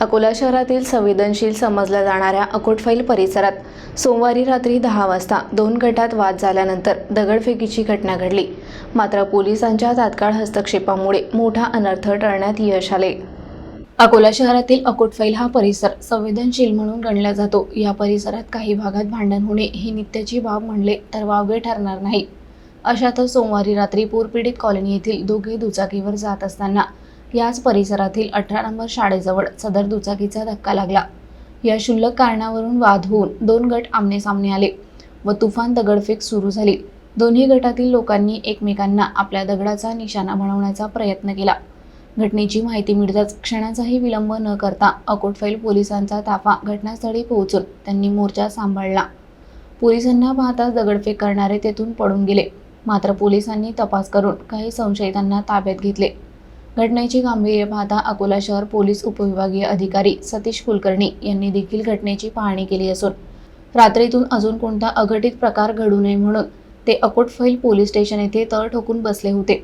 अकोला शहरातील संवेदनशील समजल्या जाणाऱ्या अकोटफैल परिसरात सोमवारी रात्री दहा वाजता दोन गटात वाद झाल्यानंतर दगडफेकीची घटना घडली. मात्र पोलिसांच्या तात्काळ हस्तक्षेपामुळे मोठा अनर्थ टळण्यात यश आले. अकोला शहरातील अकोटफैल हा परिसर संवेदनशील म्हणून गणला जातो. या परिसरात काही भागात भांडण होणे ही नित्याची बाब म्हणले तर वावगे ठरणार नाही. अशातच सोमवारी रात्री पूरपीडित कॉलनी येथील दोघे दुचाकीवर जात असताना याच परिसरातील अठरा नंबर शाळेजवळ सदर दुचाकीचा धक्का लागला. या क्षुल्लक कारणावरून वाद होऊन दोन गट आमनेसामने आले व तुफान दगडफेक सुरू झाली. दोन्ही गटातील लोकांनी एकमेकांना आपल्या दगडाचा निशाणा बनवण्याचा प्रयत्न केला. घटनेची माहिती मिळताच क्षणाचाही विलंब न करता अकोटफैल पोलिसांचा ताफा घटनास्थळी पोहोचून त्यांनी मोर्चा सांभाळला. पोलिसांना पाहताच दगडफेक करणारे तेथून पडून गेले. मात्र पोलिसांनी तपास करून काही संशयितांना ताब्यात घेतले. घटनेची गांभीर्य पाहता अकोला शहर पोलीस उपविभागीय अधिकारी सतीश कुलकर्णी यांनी देखील घटनेची पाहणी केली असून रात्रीतून अजून कोणता अघटित प्रकार घडू नये म्हणून ते अकोटफैल पोलीस स्टेशन येथे तळ ठोकून बसले होते.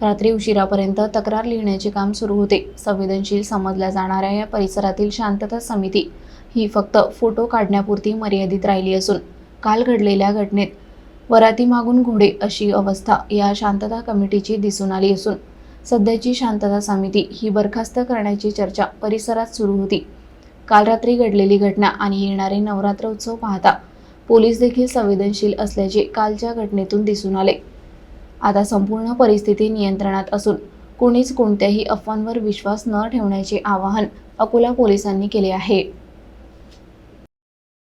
रात्री उशिरापर्यंत तक्रार लिहिण्याचे काम सुरू होते. संवेदनशील समजल्या जाणाऱ्या या परिसरातील शांतता समिती ही फक्त फोटो काढण्यापुरती मर्यादित राहिली असून काल घडलेल्या घटनेत वरातीमागून घोडे अशी अवस्था या शांतता कमिटीची दिसून आली असून सध्याची शांतता समिती ही बरखास्त करण्याची चर्चा परिसरात सुरू होती. काल रात्री घडलेली घटना आणि येणारे नवरात्र उत्सव पाहता पोलीस देखील संवेदनशील असल्याचे कालच्या घटनेतून दिसून आले. आता संपूर्ण परिस्थिती नियंत्रणात असून कोणीच कोणत्याही अफवांवर विश्वास न ठेवण्याचे आवाहन अकोला पोलिसांनी केले आहे.